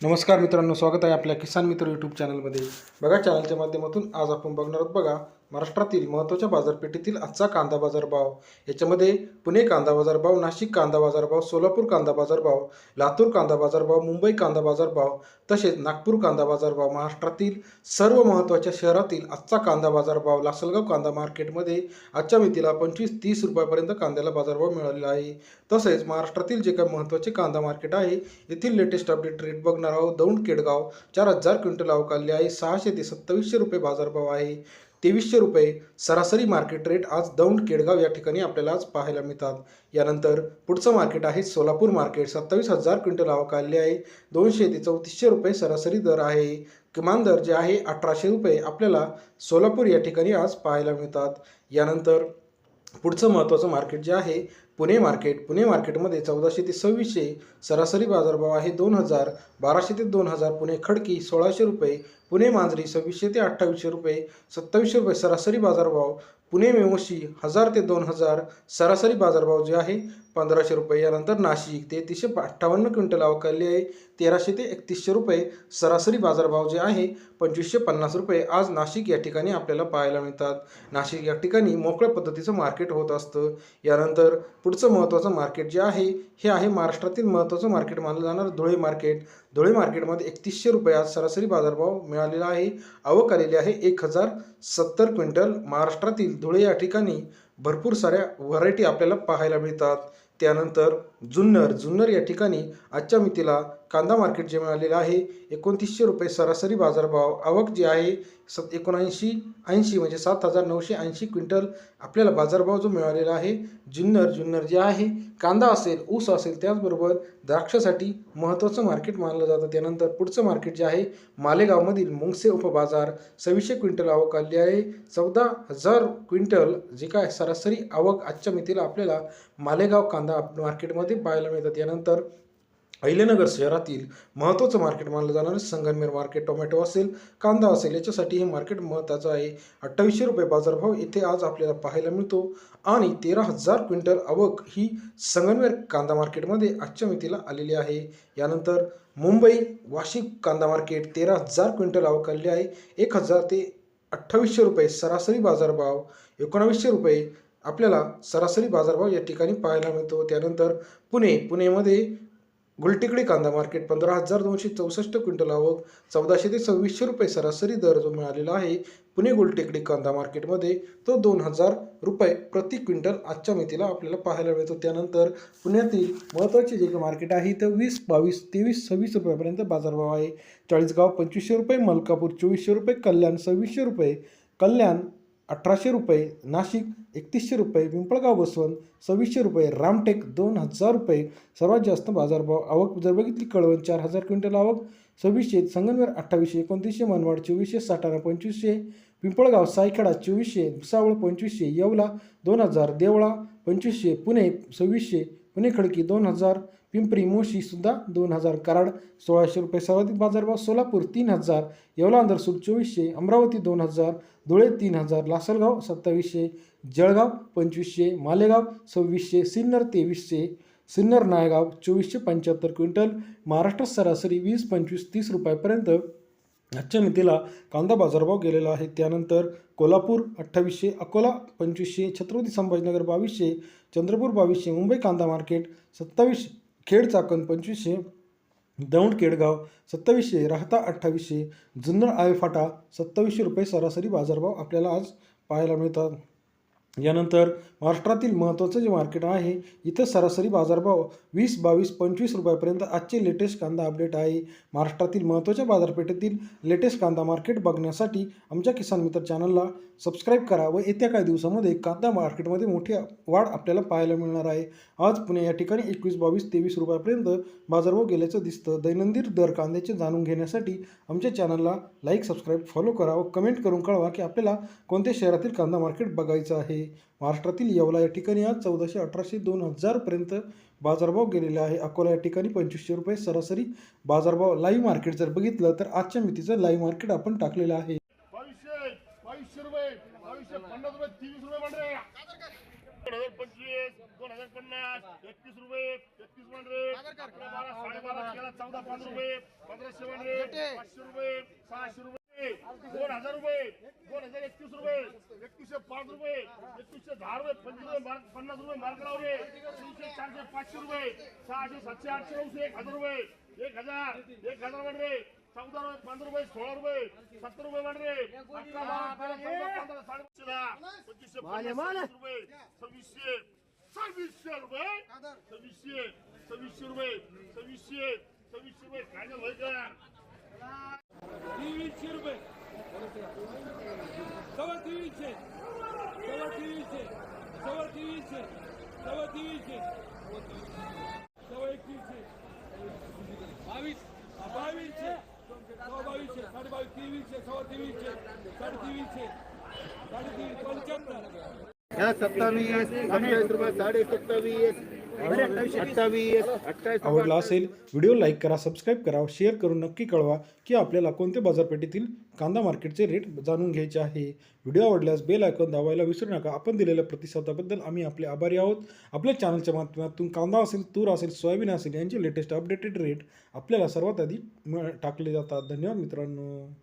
नमस्कार मित्रांनो स्वागत आहे आपल्या किसान मित्र यूट्यूब चॅनलमध्ये बघा चॅनलच्या माध्यमातून आज आपण बघणार आहोत बघा महाराष्ट्रातील महत्त्वाच्या बाजारपेठेतील आजचा कांदा बाजार भाव याच्यामध्ये पुणे कांदा बाजार भाव नाशिक कांदा बाजार भाव सोलापूर कांदा बाजार भाव लातूर कांदा बाजार भाव मुंबई कांदा बाजार भाव तसेच नागपूर कांदा बाजार भाव महाराष्ट्रातील सर्व महत्त्वाच्या शहरातील आजचा कांदा बाजार भाव लासलगाव कांदा मार्केटमध्ये आजच्या मितीला पंचवीस तीस रुपयापर्यंत कांद्याला बाजारभाव मिळालेला आहे. तसेच महाराष्ट्रातील जे काही महत्त्वाचे कांदा मार्केट आहे येथील लेटेस्ट अपडेट रेट बघणार आहोत. दौंड केडगाव चार हजार क्विंटल अवकालले आहे. सहाशे ते सत्तावीसशे रुपये बाजारभाव आहे. तेवीसशे रुपये सरासरी मार्केट रेट आज दौंड केडगाव या ठिकाणी आपल्याला आज पाहायला मिळतात. यानंतर पुढचं मार्केट आहे सोलापूर मार्केट. सत्तावीस हजार क्विंटल अवकालले आहे. दोनशे ते चौतीसशे रुपये सरासरी दर आहे. किमान दर जे आहे अठराशे रुपये आपल्याला सोलापूर या ठिकाणी आज पाहायला मिळतात. यानंतर पुढचं महत्त्वाचं मार्केट जे आहे पुणे मार्केट. पुणे मार्केटमध्ये चौदाशे ते सव्वीसशे सरासरी बाजारभाव आहे दोन हजार बाराशे ते दोन हजार पुणे खडकी सोळाशे रुपये पुणे मांजरी सव्वीसशे ते अठ्ठावीसशे रुपये सत्तावीसशे रुपये सरासरी बाजारभाव पुणे मेमोशी हजार ते दोन हजार सरासरी बाजारभाव जे आहे पंधराशे रुपये. यानंतर नाशिक तेहतीसशे अठ्ठावन्न क्विंटल अवकाली आहे. तेराशे ते एकतीसशे रुपये सरासरी बाजारभाव जे आहे पंचवीसशे पन्नास रुपये आज नाशिक या ठिकाणी आपल्याला पाहायला मिळतात. नाशिक या ठिकाणी मोकळ्या पद्धतीचं मार्केट होत असतं. यानंतर पुढचं महत्त्वाचं मार्केट जे आहे हे आहे महाराष्ट्रातील महत्त्वाचं मार्केट मानलं जाणार धुळे मार्केट. धुळे मार्केटमध्ये एकतीसशे रुपयात सरासरी बाजारभाव मिळालेला आहे. आवक आलेली आहे एक हजार सत्तर क्विंटल. महाराष्ट्रातील धुळे या ठिकाणी भरपूर साऱ्या व्हरायटी आपल्याला पाहायला मिळतात. त्यानंतर जुन्नर जुन्नर या ठिकाणी आजच्या मितीला कांदा मार्केट जे मिळालेलं आहे एकोणतीसशे रुपये सरासरी बाजारभाव. आवक जी आहे सत एकोणऐंशी ऐंशी म्हणजे सात हजार नऊशे ऐंशी क्विंटल आपल्याला बाजारभाव जो मिळालेला आहे जुन्नर जुन्नर जे आहे कांदा असेल ऊस असेल त्याचबरोबर द्राक्षासाठी महत्त्वाचं मार्केट मानलं जातं. त्यानंतर पुढचं मार्केट जे आहे मालेगावमधील मुंगसे उपबाजार. सव्वीसशे क्विंटल आवक आली आहे. चौदा हजार क्विंटल जे काय सरासरी आवक आजच्या मितीला आपल्याला मालेगाव कांदा मार्केटमध्ये पाहायला मिळतात. यानंतर अहिल्यानगर शहरातील महत्त्वाचं मार्केट मानलं जाणारं संगमनेर मार्केट टोमॅटो असेल कांदा असेल याच्यासाठी हे मार्केट महत्त्वाचं आहे. अठ्ठावीसशे रुपये बाजारभाव इथे आज आपल्याला पाहायला मिळतो. आणि तेरा हजार क्विंटल आवक ही संगमनेर कांदा मार्केटमध्ये आजच्या मितीला आलेली आहे. यानंतर मुंबई वाशिक कांदा मार्केट तेरा हजार क्विंटल आवक आलेली आहे. एक हजार ते अठ्ठावीसशे रुपये सरासरी बाजारभाव एकोणावीसशे रुपये आपल्याला सरासरी बाजारभाव या ठिकाणी पाहायला मिळतो. त्यानंतर पुणे पुणेमध्ये गुलटिकडी कांदा मार्केट पंधरा हजार दोनशे चौसष्ट क्विंटल आवक. चौदाशे ते सव्वीसशे रुपये सरासरी दर जो मिळालेला आहे पुणे गुलटेकडी कांदा मार्केटमध्ये तो दोन हजार रुपये प्रति क्विंटल आजच्या मितीला आपल्याला पाहायला मिळतो. त्यानंतर पुण्यातील महत्त्वाचे जे काही मार्केट आहे तर वीस बावीस तेवीस सव्वीस रुपयापर्यंत बाजारभाव आहे. चाळीसगाव पंचवीसशे रुपये मलकापूर चोवीसशे रुपये कल्याण सव्वीसशे रुपये कल्याण अठराशे रुपये नाशिक एकतीसशे रुपये पिंपळगाव बसवंत सव्वीसशे रुपये रामटेक दोन हजार रुपये. सर्वात जास्त बाजारभाव आवक जर बघितली कळवण चार हजार क्विंटल आवक. सव्वीसशे संगमनेर अठ्ठावीसशे एकोणतीसशे मनमाड चोवीसशे सातारा पंचवीसशे पिंपळगाव सायखेडा चोवीसशे भुसावळ पंचवीसशे येवला दोन हजार देवळा पंचवीसशे पुणे सव्वीसशे पुणे खडकी दोन हजार पिंपरी मोशीसुद्धा दोन हजार कराड सोळाशे रुपये सर्वाधिक बाजारभाव सोलापूर तीन हजार येवला अंदरसूल चोवीसशे अमरावती दोन हजार धुळे तीन हजार लासलगाव सत्तावीसशे जळगाव पंचवीसशे मालेगाव सव्वीसशे सिन्नर तेवीसशे सिन्नर नायगाव चोवीसशे पंच्याहत्तर क्विंटल महाराष्ट्रात सरासरी वीस पंचवीस तीस रुपयापर्यंत आजच्या मितीला कांदा बाजारभाव गेलेला आहे. त्यानंतर कोल्हापूर अठ्ठावीसशे अकोला पंचवीसशे छत्रपती संभाजीनगर बावीसशे चंद्रपूर बावीसशे मुंबई कांदा मार्केट सत्तावीस खेड चाकण पंचवीसशे दौंड केडगाव सत्तावीसशे राहता अठ्ठावीसशे जुन्नर आळेफाटा सत्तावीसशे रुपये सरासरी बाजारभाव आपल्याला आज पाहायला मिळतात. यानंतर महाराष्ट्रातील महत्त्वाचं जे मार्केट आहे इथं सरासरी बाजारभाव वीस बावीस पंचवीस रुपयापर्यंत आजचे लेटेस्ट कांदा अपडेट आहे. महाराष्ट्रातील महत्त्वाच्या बाजारपेठेतील लेटेस्ट कांदा मार्केट बघण्यासाठी आमच्या किसान मित्र चॅनलला सबस्क्राईब करा व येत्या काही दिवसामध्ये कांदा मार्केटमध्ये मोठी वाढ आपल्याला पाहायला मिळणार आहे. आज पुणे या ठिकाणी एकवीस बावीस तेवीस रुपयापर्यंत बाजारभाव गेल्याचं दिसतं. दैनंदिन दर कांद्याचे जाणून घेण्यासाठी आमच्या चॅनलला लाईक सबस्क्राईब फॉलो करा व कमेंट करून कळवा की आपल्याला कोणत्या शहरातील कांदा मार्केट बघायचं आहे. महाराष्ट्रातील येवला या ठिकाणी आज चौदाशे अठराशे दोन हजारपर्यंत बाजारभाव गेलेला आहे. अकोला या ठिकाणी पंचवीसशे रुपये सरासरी बाजारभाव लाईव्ह मार्केट जर बघितलं तर आजच्या मितीचं लाईव्ह मार्केट आपण टाकलेलं आहे. रुपये. म्हणजे दोन हजार रुपये दोन हजार एकतीस रुपये एकतीसशे पाच रुपये एकतीसशे दहा रुपये पंचवीस पन्नास रुपये मार्कडाव रे तीनशे चारशे पाचशे रुपये सहाशे सातशे आठशे नऊशे एक हजार रुपये एक हजार एक हजार रे चौदा रुपये पंधरा रुपये सोळा रुपये सत्तर रुपये दहा पंचवीसशे पन्नास रुपये सव्वीसशे सव्वीसशे रुपये सव्वीसशे सव्वीसशे रुपये सव्वीसशे सव्वीसशे रुपये काय झालं होय का तीनशे रुपये सव्वा तीनशे सव्वा तीनशे सव्वा तीनशे सव्वा तीनशे सव्वा एकतीसशे बावीस बावीसशे सव्वा बावीसशे साडे बावीस तेवीसशे सव्वा तेवीसशे साडे तेवीसशे साडे तेवीस पंच्याहत्तर या सत्तावीस सत्तावीस रुपये साडे सत्तावीस अठ्ठावीस अठ्ठावीस आवडला असेल व्हिडिओ लाईक करा सबस्क्राईब करा शेअर करून नक्की कळवा की आपल्याला कोणत्या बाजारपेठेतील कांदा मार्केटचे रेट जाणून घ्यायचे आहे. व्हिडिओ आवडल्यास बेल आयकॉन दाबायला विसरू नका. आपण दिलेल्या प्रतिसादाबद्दल आम्ही आपले आभारी आहोत. आपल्या चॅनलच्या माध्यमातून कांदा असेल तूर असेल सोयाबीन असेल यांचे लेटेस्ट अपडेटेड रेट आपल्याला सर्वात आधी म- टाकले जातात. धन्यवाद मित्रांनो.